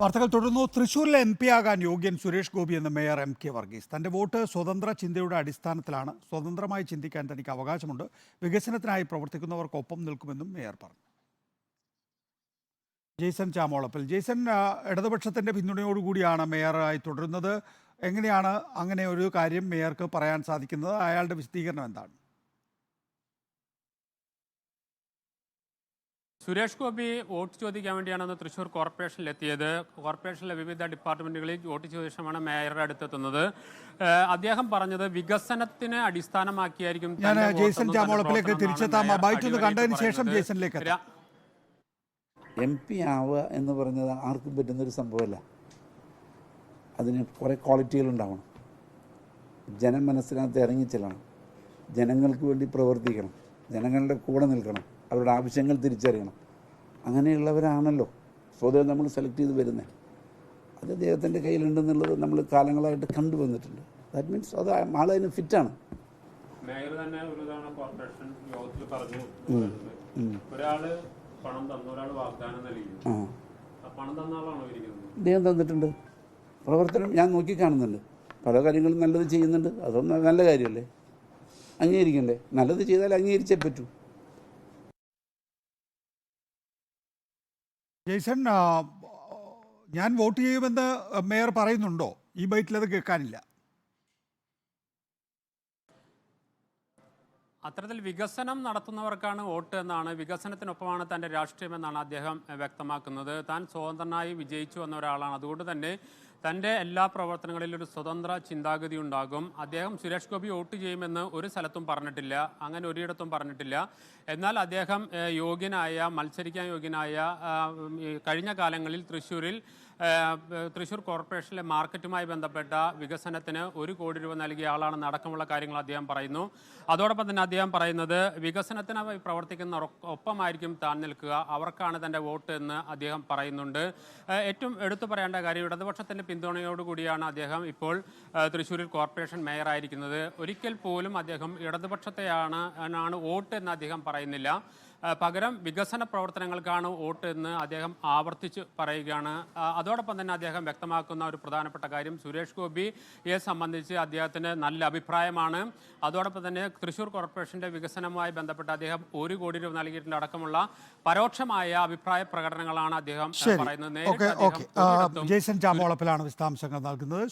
വാർത്തകൾ തുടർന്നു തൃശൂരിലെ എം പി ആകാൻ യോഗ്യൻ സുരേഷ് ഗോപി എന്ന മേയർ എം കെ വർഗീസ്. തന്റെ വോട്ട് സ്വതന്ത്ര ചിന്തയുടെ അടിസ്ഥാനത്തിലാണ്. സ്വതന്ത്രമായി ചിന്തിക്കാൻ തനിക്ക് അവകാശമുണ്ട്. വികസനത്തിനായി പ്രവർത്തിക്കുന്നവർക്കൊപ്പം നിൽക്കുമെന്നും മേയർ പറഞ്ഞു. ജെയ്സൺ ചാമോളപ്പൽ. ജെയ്സൺ ഇടതുപക്ഷത്തിന്റെ പിന്തുണയോടുകൂടിയാണ് മേയറായി തുടരുന്നത്. എങ്ങനെയാണ് അങ്ങനെ ഒരു കാര്യം മേയർക്ക് പറയാൻ സാധിക്കുന്നത്? അയാളുടെ വിശദീകരണം എന്താണ്? സുരേഷ് ഗോപി വോട്ട് ചോദിക്കാൻ വേണ്ടിയാണ് അന്ന് തൃശ്ശൂർ കോർപ്പറേഷനിൽ എത്തിയത് കോർപ്പറേഷനിലെ വിവിധ ഡിപ്പാർട്ട്മെന്റുകളിൽ വോട്ട് ചോദിച്ച ശേഷമാണ് മേയറുടെ അടുത്തെത്തുന്നത്. അദ്ദേഹം പറഞ്ഞത് വികസനത്തിന് അടിസ്ഥാനമാക്കിയായിരിക്കും ഞാൻ തിരിച്ചെത്താം ബൈറ്റ് ഒന്ന് കണ്ടതിന് ശേഷം എം പി ആവുക എന്ന് പറഞ്ഞത് ആർക്കും പറ്റുന്ന ഒരു സംഭവമല്ല. അതിന് കുറേ ക്വാളിറ്റികൾ ഉണ്ടാവണം ജനം മനസ്സിനകത്ത് ഇറങ്ങിച്ചെല്ലണം ജനങ്ങൾക്ക് വേണ്ടി പ്രവർത്തിക്കണം. ജനങ്ങളുടെ കൂടെ നിൽക്കണം. അവരുടെ ആവശ്യങ്ങൾ തിരിച്ചറിയണം. അങ്ങനെയുള്ളവരാണല്ലോ. സ്വതവേ നമ്മൾ സെലക്ട് ചെയ്ത് വരുന്നത് അത് ദൈവത്തിന്റെ കയ്യിലുണ്ടെന്നുള്ളത് നമ്മൾ കാലങ്ങളായിട്ട് കണ്ടുവന്നിട്ടുണ്ട് ദാറ്റ് മീൻസ് അത് ആളതിന് ഫിറ്റാണ് മേയർ തന്നെ ഒരു തവണ കോർപ്പറേഷൻ യോഗത്തിൽ പറഞ്ഞു. ഒരാൾ പണം തന്നു ഒരാൾ വാഗ്ദാനം നൽകി പണം തന്ന ആളാണോ തന്നിട്ടുണ്ട്. പ്രവർത്തനം ഞാൻ നോക്കി കാണുന്നുണ്ട്. പല കാര്യങ്ങളും നല്ലത് ചെയ്യുന്നുണ്ട്. അതൊന്നും നല്ല കാര്യമല്ലേ? അംഗീകരിക്കണ്ടേ? നല്ലത് ചെയ്താൽ അംഗീകരിച്ചേ പറ്റൂ. ജെയ്സൺ ഞാൻ വോട്ട് ചെയ്യുമെന്ന് മേയർ പറയുന്നുണ്ടോ? ഈ ബൈറ്റിൽ അത് കേൾക്കാനില്ല. അത്തരത്തിൽ വികസനം നടത്തുന്നവർക്കാണ് വോട്ട് എന്നാണ് വികസനത്തിനൊപ്പമാണ് തന്റെ രാഷ്ട്രീയമെന്നാണ് അദ്ദേഹം വ്യക്തമാക്കുന്നത്. താൻ സ്വതന്ത്രനായി വിജയിച്ചു വന്ന ഒരാളാണ്. അതുകൊണ്ട് തന്നെ തന്റെ എല്ലാ പ്രവർത്തനങ്ങളിലും ഒരു സ്വതന്ത്ര ചിന്താഗതി ഉണ്ടാകും. അദ്ദേഹം സുരേഷ് ഗോപി വോട്ട് ചെയ്യുമെന്ന് ഒരു സ്ഥലത്തും പറഞ്ഞിട്ടില്ല അങ്ങനെ ഒരിടത്തും പറഞ്ഞിട്ടില്ല. എന്നാൽ അദ്ദേഹം യോഗ്യനായ മത്സരിക്കാൻ യോഗ്യനായ കഴിഞ്ഞ കാലങ്ങളിൽ തൃശ്ശൂരിൽ തൃശ്ശൂർ കോർപ്പറേഷനിലെ മാർക്കറ്റുമായി ബന്ധപ്പെട്ട വികസനത്തിന് ഒരു കോടി രൂപ നൽകിയ ആളാണെന്ന് അടക്കമുള്ള കാര്യങ്ങൾ അദ്ദേഹം പറയുന്നു. അതോടൊപ്പം തന്നെ അദ്ദേഹം പറയുന്നത് വികസനത്തിനായി പ്രവർത്തിക്കുന്ന ഒപ്പമായിരിക്കും താൻ നിൽക്കുക. അവർക്കാണ് തന്റെ വോട്ട് എന്ന് അദ്ദേഹം പറയുന്നുണ്ട്. ഏറ്റവും എടുത്തു പറയേണ്ട കാര്യം ഇടതുപക്ഷത്തിന്റെ പിന്തുണയോടുകൂടിയാണ് അദ്ദേഹം ഇപ്പോൾ തൃശ്ശൂരിൽ കോർപ്പറേഷൻ മേയറായിരിക്കുന്നത് ഒരിക്കൽ പോലും അദ്ദേഹം ഇടതുപക്ഷത്തെയാണ് ആണ് വോട്ട് എന്ന് അദ്ദേഹം പറയുന്നില്ല. പകരം വികസന പ്രവർത്തനങ്ങൾക്കാണ് വോട്ട് എന്ന് അദ്ദേഹം ആവർത്തിച്ച് പറയുകയാണ്. അതോടൊപ്പം തന്നെ അദ്ദേഹം വ്യക്തമാക്കുന്ന ഒരു പ്രധാനപ്പെട്ട കാര്യം. സുരേഷ് ഗോപിയെ സംബന്ധിച്ച് അദ്ദേഹത്തിന് നല്ല അഭിപ്രായമാണ്. അതോടൊപ്പം തന്നെ തൃശൂർ കോർപ്പറേഷന്റെ വികസനവുമായി ബന്ധപ്പെട്ട് അദ്ദേഹം ഒരു കോടി രൂപ നൽകിയിട്ടുണ്ട് അടക്കമുള്ള പരോക്ഷമായ അഭിപ്രായ പ്രകടനങ്ങളാണ് അദ്ദേഹം പറയുന്നത്. ജെയ്സൺ ചാമോളപ്പിലാണ് വിശദാംശങ്ങൾ നൽകുന്നത്.